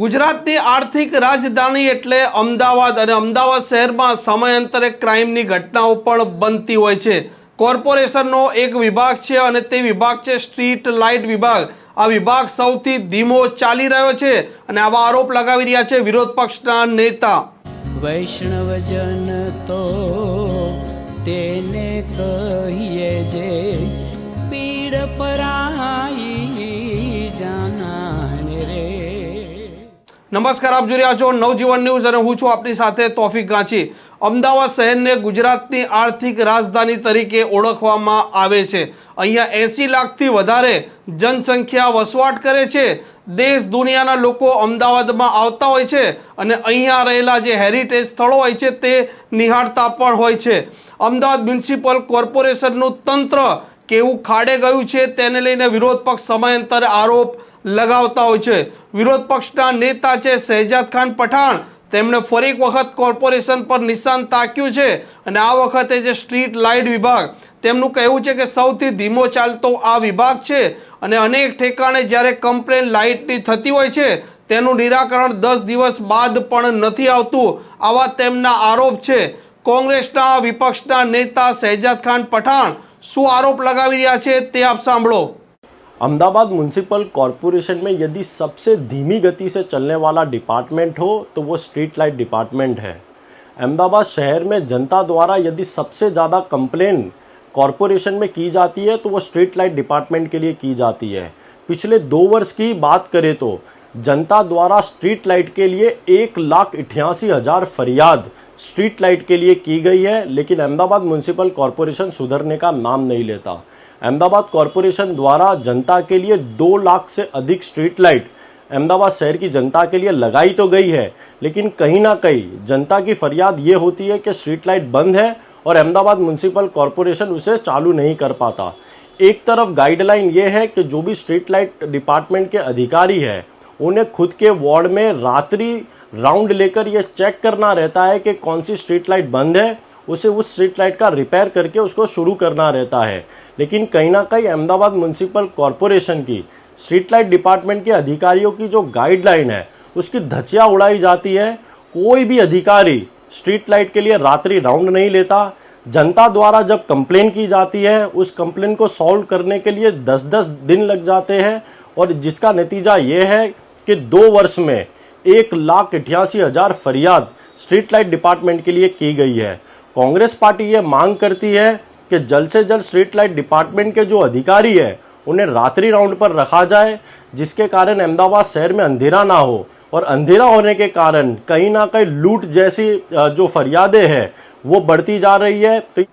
ગુજરાતની આર્થિક રાજધાની એટલે અમદાવાદ અને અમદાવાદ શહેરમાં સમયાંતરે ક્રાઇમની ઘટનાઓ પણ બનતી હોય છે. કોર્પોરેશનનો એક વિભાગ છે અને તે વિભાગ છે સ્ટ્રીટ લાઇટ વિભાગ. આ વિભાગ સૌથી ધીમો ચાલી રહ્યો છે અને આવા આરોપ લગાવી રહ્યા છે વિરોધ પક્ષના નેતા. વૈષ્ણવજન તો તેને કહીએ જે પીડ પરાઈ નમસ્કાર, આપ જોઈ રહ્યા છો નવજીવન ન્યૂઝ અને હું છું આપની સાથે તોફિક ગાંચી. અમદાવાદ શહેરને ગુજરાતની આર્થિક રાજધાની તરીકે ઓળખવામાં આવે છે. અહીંયા એંસી લાખથી વધારે જનસંખ્યા વસવાટ કરે છે. દેશ દુનિયાના લોકો અમદાવાદમાં આવતા હોય છે અને અહીંયા રહેલા જે હેરિટેજ સ્થળો હોય છે તે નિહાળતા પણ હોય છે. અમદાવાદ મ્યુનિસિપલ કોર્પોરેશનનું તંત્ર કેવું ખાડે ગયું છે તેને લઈને વિરોધ પક્ષ સમયાંતરે આરોપ લગાવતા હોય છે. વિરોધ પક્ષના નેતા છે શહેજાદ ખાન પઠાણ. તેમણે ફરી એક વખત કોર્પોરેશન પર નિશાન તાક્યું છે અને આ વખતે જે સ્ટ્રીટ લાઇટ વિભાગ, તેમનું કહેવું છે કે સૌથી ધીમો ચાલતો આ વિભાગ છે અને અનેક ઠેકાણે જ્યારે કમ્પ્લેન લાઇટની થતી હોય છે, તેનું નિરાકરણ દસ દિવસ બાદ પણ નથી આવતું. આવા તેમના આરોપ છે. કોંગ્રેસના વિપક્ષના નેતા શહેજાદ ખાન પઠાણ, શું આરોપ લગાવી રહ્યા છે તે આપ સાંભળો. अहमदाबाद म्यूनसिपल कॉरपोरेशन में यदि सबसे धीमी गति से चलने वाला डिपार्टमेंट हो तो वो स्ट्रीट लाइट डिपार्टमेंट है। अहमदाबाद शहर में जनता द्वारा यदि सबसे ज़्यादा कंप्लेन कॉरपोरेशन में की जाती है तो वो स्ट्रीट लाइट डिपार्टमेंट के लिए की जाती है। पिछले दो वर्ष की बात करें तो जनता द्वारा स्ट्रीट लाइट के लिए एक लाख अठासी हज़ार फरियाद स्ट्रीट लाइट के लिए की गई है, लेकिन अहमदाबाद म्यूनसिपल कॉरपोरेशन सुधरने का नाम नहीं लेता। अहमदाबाद कॉरपोरेशन द्वारा जनता के लिए दो लाख से अधिक स्ट्रीट लाइट अहमदाबाद शहर की जनता के लिए लगाई तो गई है, लेकिन कहीं ना कहीं जनता की फरियाद ये होती है कि स्ट्रीट लाइट बंद है और अहमदाबाद म्यूनसिपल कॉरपोरेशन उसे चालू नहीं कर पाता। एक तरफ़ गाइडलाइन ये है कि जो भी स्ट्रीट लाइट डिपार्टमेंट के अधिकारी है, उन्हें खुद के वार्ड में रात्रि राउंड लेकर यह चेक करना रहता है कि कौन सी स्ट्रीट लाइट बंद है उसे उस स्ट्रीट लाइट का रिपेयर करके उसको शुरू करना रहता है। लेकिन कहीं ना कहीं अहमदाबाद म्यूनसिपल कॉरपोरेशन की स्ट्रीट लाइट डिपार्टमेंट के अधिकारियों की जो गाइडलाइन है, उसकी धचिया उड़ाई जाती है। कोई भी अधिकारी स्ट्रीट लाइट के लिए रात्रि राउंड नहीं लेता। जनता द्वारा जब कंप्लेन की जाती है, उस कंप्लेन को सॉल्व करने के लिए 10-10 दिन लग जाते हैं और जिसका नतीजा ये है कि दो वर्ष में एक लाख अठासी हज़ार फरियाद स्ट्रीट लाइट डिपार्टमेंट के लिए की गई है। कांग्रेस पार्टी ये मांग करती है कि जल्द से जल्द स्ट्रीट लाइट डिपार्टमेंट के जो अधिकारी है उन्हें रात्रि राउंड पर रखा जाए जिसके कारण अहमदाबाद शहर में अंधेरा ना हो और अंधेरा होने के कारण कहीं ना कहीं लूट जैसी अ, जो फरियादें हैं वो बढ़ती जा रही है तो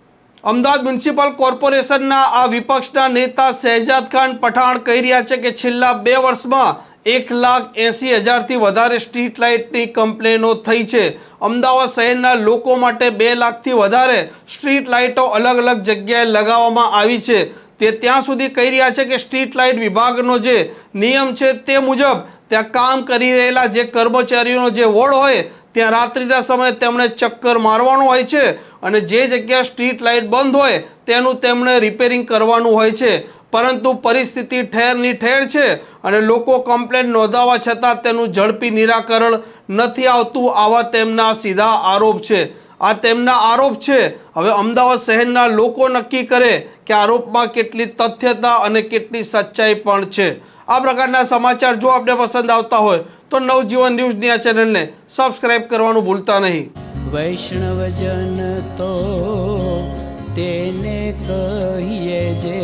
અમદાવાદ મ્યુનિસિપલ કોર્પોરેશનના આ વિપક્ષના નેતા શહેજાદ ખાન પઠાણ કહી રહ્યા છે કે છેલ્લા બે વર્ષમાં એક લાખ એંસી હજારથી વધારે સ્ટ્રીટ લાઇટની કમ્પ્લેનો થઈ છે. અમદાવાદ શહેરના લોકો માટે બે લાખથી વધારે સ્ટ્રીટ લાઇટો અલગ અલગ જગ્યાએ લગાવવામાં આવી છે. તે ત્યાં સુધી કહી રહ્યા છે કે સ્ટ્રીટ લાઇટ વિભાગનો જે નિયમ છે તે મુજબ ત્યાં કામ કરી રહેલા જે કર્મચારીઓનો જે વોર્ડ હોય, ત્યાં રાત્રિના સમયે તેમણે ચક્કર મારવાનું હોય છે અને જે જગ્યા સ્ટ્રીટ લાઇટ બંધ હોય, તેનું તેમણે રિપેરિંગ કરવાનું હોય છે. પરંતુ પરિસ્થિતિ ઠેરની ઠેર છે અને લોકો કમ્પ્લેન નોંધાવવા છતાં તેનું ઝડપી નિરાકરણ નથી આવતું આવા તેમના સીધા આરોપ છે. આ તેમના આરોપ છે. હવે અમદાવાદ શહેરના લોકો નક્કી કરે કે આરોપમાં કેટલી તથ્યતા અને કેટલી સચ્ચાઈ પણ છે. આ પ્રકારના સમાચાર જો આપને પસંદ આવતા હોય તો નવજીવન ન્યૂઝની આ ચેનલને સબસ્ક્રાઇબ કરવાનું ભૂલતા નહીં. વૈષ્ણવજન તો તેને કહીએ જે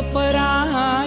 પીડ પરાઈ